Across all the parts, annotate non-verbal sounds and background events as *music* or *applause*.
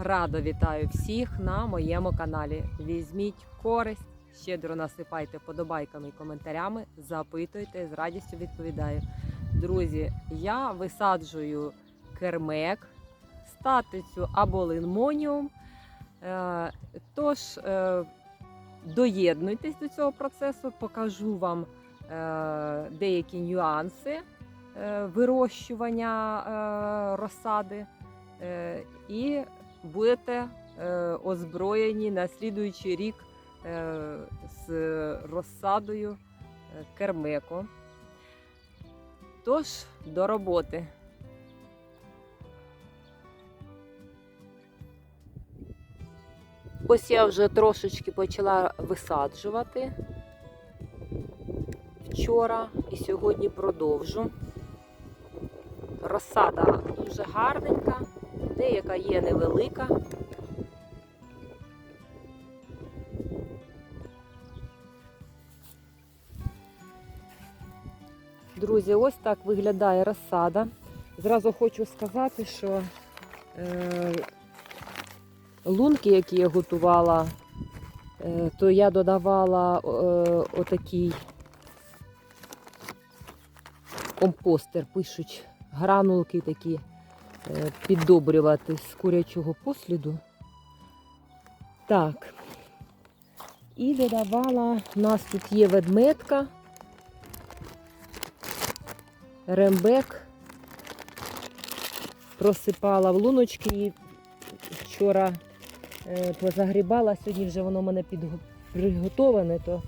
Радо вітаю всіх на моєму каналі. Візьміть користь, щедро насипайте подобайками і коментарями, запитуйте, з радістю відповідаю. Друзі, я висаджую кермек, статицю або линмоніум. Е, Тож е, доєднуйтесь до цього процесу, покажу вам е, деякі нюанси вирощування розсади. І будете е, озброєні на слідуючий рік е, з розсадою е, кермеко. Тож, до роботи. Ось я вже трошечки почала висаджувати вчора і сьогодні продовжу. Розсада дуже гарненька, деяка є невелика. Друзі, ось так виглядає розсада. Зразу хочу сказати, що е, лунки, які я готувала, е, то я додавала е, отакий компостер, пишуть гранулки такі піддобрювати з курячого посліду. Так. І додавала, у нас тут є ведметка, рембек. Просипала в луночки і вчора е, позагрібала, сьогодні вже воно мене приготоване, то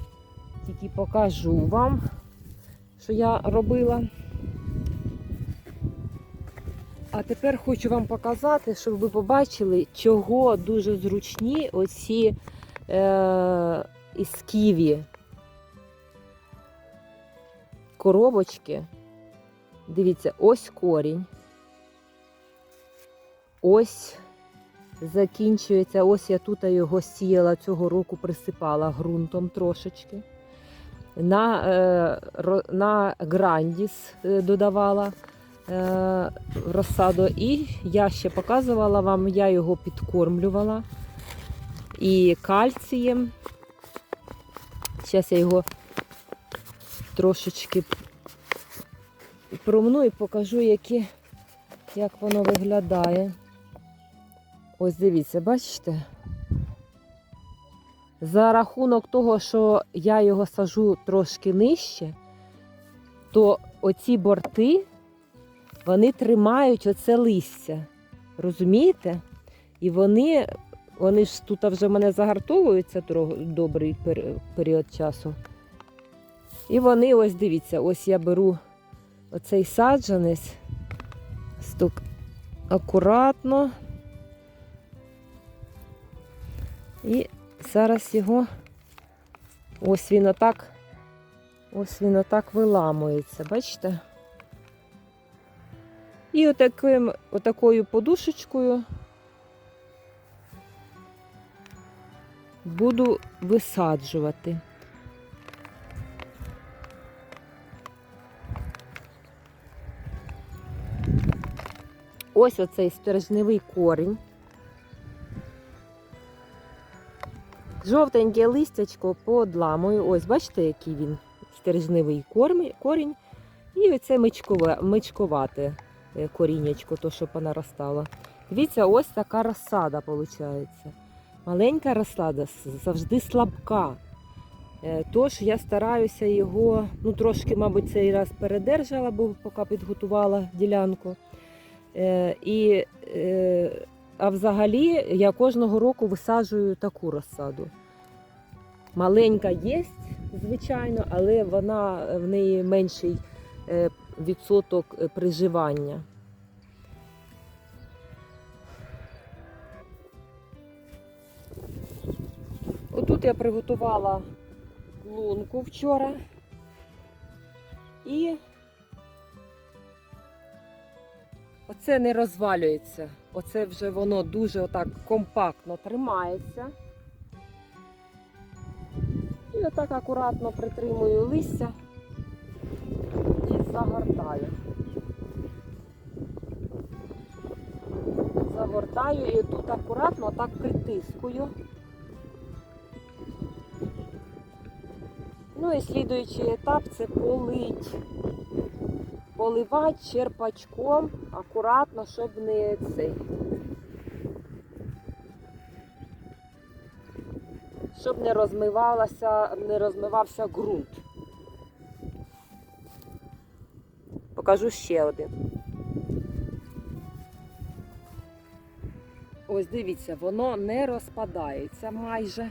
тільки покажу вам, що я робила. А тепер хочу вам показати, щоб ви побачили, чого дуже зручні оці е, із ківі коробочки. Дивіться, ось корінь. Ось закінчується, ось я тут його сіяла цього року, присипала ґрунтом трошечки. На, е, на грандіс е, додавала розсаду. І я ще показувала вам, я його підкормлювала і кальцієм. Зараз я його трошечки промну і покажу, які, як воно виглядає. Ось дивіться, бачите? За рахунок того, що я його сажу трошки нижче, то оці борти вони тримають оце листя. Розумієте? І вони, вони ж тут вже в мене загартовуються добрий період часу. І вони, ось дивіться, ось я беру оцей саджанець, акуратно. І зараз його, ось він отак, ось він отак виламується, бачите? І отаким, отакою подушечкою буду висаджувати. Ось оцей стержневий корінь. Жовтеньке листячко поодламую. Ось, бачите, який він стержневий корінь. І оце мичкове, мичковате корінечко, то, що понаростало. Дивіться, ось така розсада виходить. Маленька розсада завжди слабка. Е, Тож я стараюся його, ну трошки, мабуть, цей раз передержала, бо поки підготувала ділянку. Е, І, е, а взагалі я кожного року висаджую таку розсаду. Маленька є, звичайно, але вона в неї менший е, відсоток е, приживання. Отут я приготувала лунку вчора і оце не розвалюється. Оце вже воно дуже отак компактно тримається. І отак акуратно притримую листя загортаю. загортаю і тут акуратно так притискую. Ну і слідуючий етап це полить. Поливати черпачком акуратно, щоб не цей. Щоб не розмивалася, не розмивався ґрунт. Покажу ще один. Ось дивіться, воно не розпадається майже.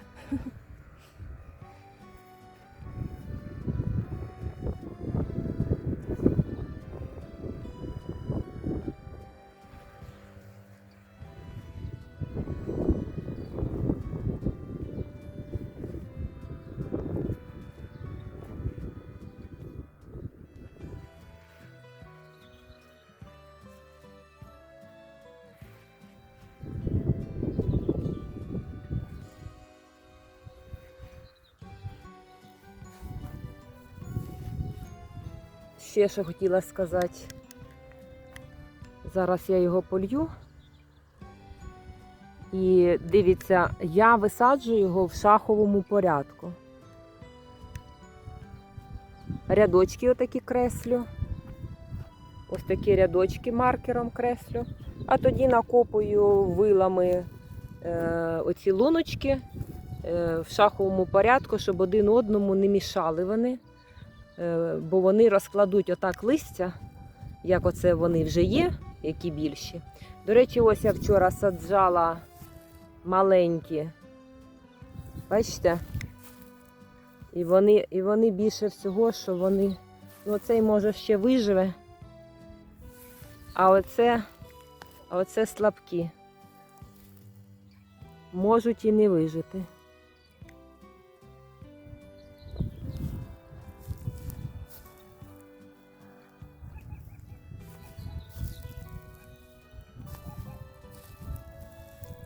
Ще що хотіла сказати. Зараз я його полью. І дивіться, я висаджую його в шаховому порядку. Рядочки отакі креслю. Ось такі рядочки маркером креслю. А тоді накопую вилами е, оці луночки е, в шаховому порядку, щоб один одному не мішали вони. Е, бо вони розкладуть отак листя, як оце вони вже є, які більші. До речі, ось я вчора саджала маленькі. Бачите? І вони, і вони більше всього, що вони. Ну, цей може ще виживе. А оце, а оце слабкі. Можуть і не вижити.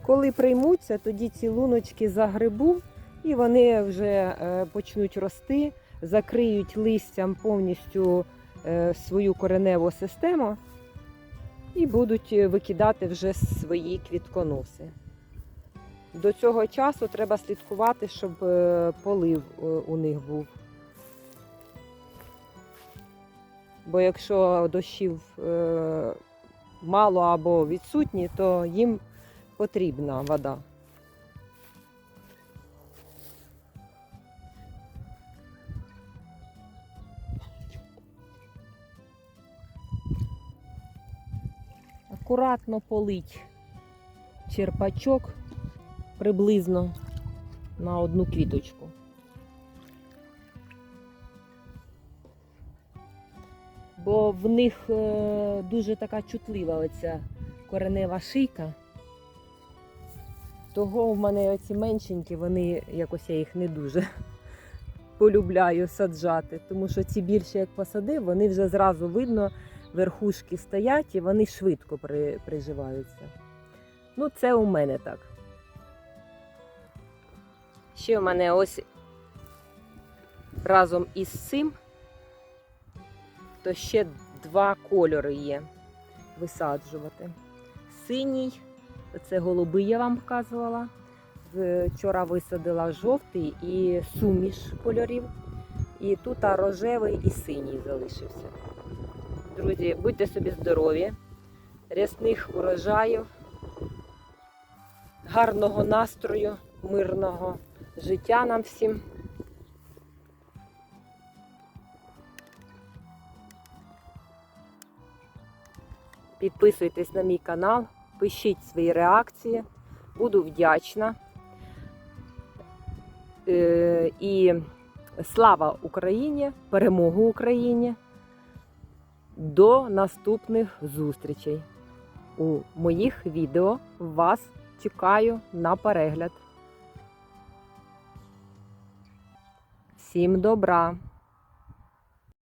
Коли приймуться, тоді ці луночки загребу і вони вже е, почнуть рости, закриють листям повністю е, свою кореневу систему і будуть е, викидати вже свої квітконоси. До цього часу треба слідкувати, щоб полив у них був. Бо якщо дощів мало або відсутні, то їм потрібна вода. Акуратно полить черпачок приблизно на одну квіточку. Бо в них е, дуже така чутлива оця коренева шийка. Того в мене оці меншенькі, вони якось я їх не дуже *laughs* полюбляю саджати. Тому що ці більші, як посадив, вони вже зразу видно, верхушки стоять і вони швидко при, приживаються. Ну, це у мене так. Ще в мене ось разом із цим, то ще два кольори є висаджувати. Синій. Це голубий я вам показувала. Вчора висадила жовтий і суміш кольорів. І тут рожевий і синій залишився. Друзі, будьте собі здорові, рясних урожаїв, гарного настрою, мирного життя нам всім. Підписуйтесь на мій канал пишіть свої реакції, буду вдячна. Е, І слава Україні, перемогу Україні. До наступних зустрічей. У моїх відео вас чекаю на перегляд. Всім добра!